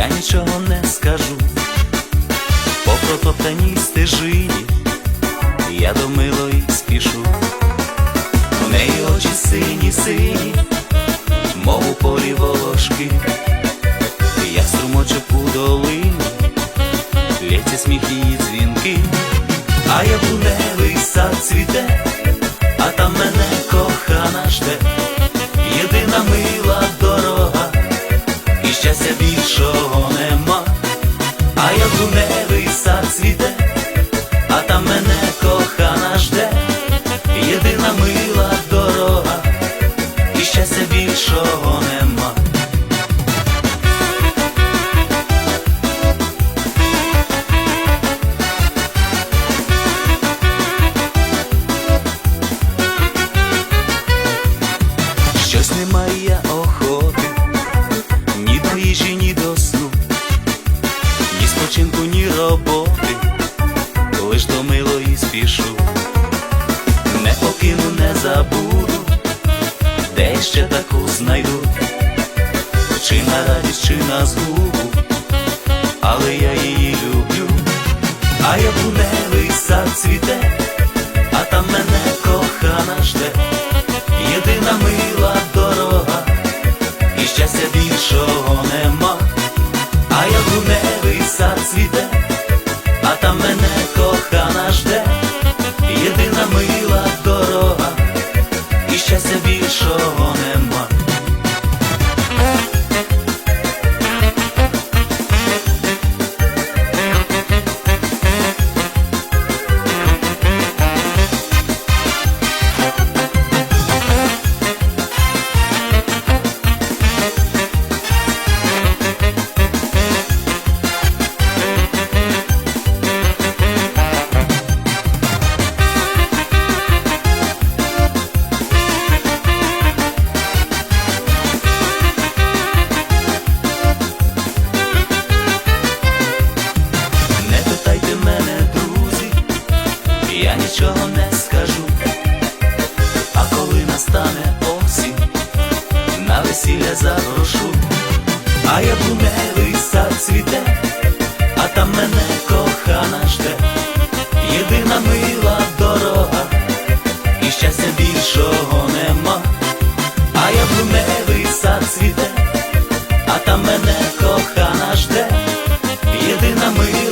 я нічого не скажу, по протоптаній стежині я до милої спішу, у неї очі сині, сині, мов у полі волошки, я струмочу у долині, Лється сміх її дзвінки, а я яблуневий сад цвіте, а там мене. Немає охоти, ні до їжі, ні до сну ні спочинку, ні роботи, лиш до милої спішу, не покину, не забуду, де ще таку знайду, чи на радість, чи на згубу, але я її люблю, а я буневий сад цвіте, щастя а яблуневий сад цвіте, а там мене кохана жде, єдина мила дорога, і щастя більшого нема, а я яблуневий сад цвіте, а там мене кохана жде, єдина мила.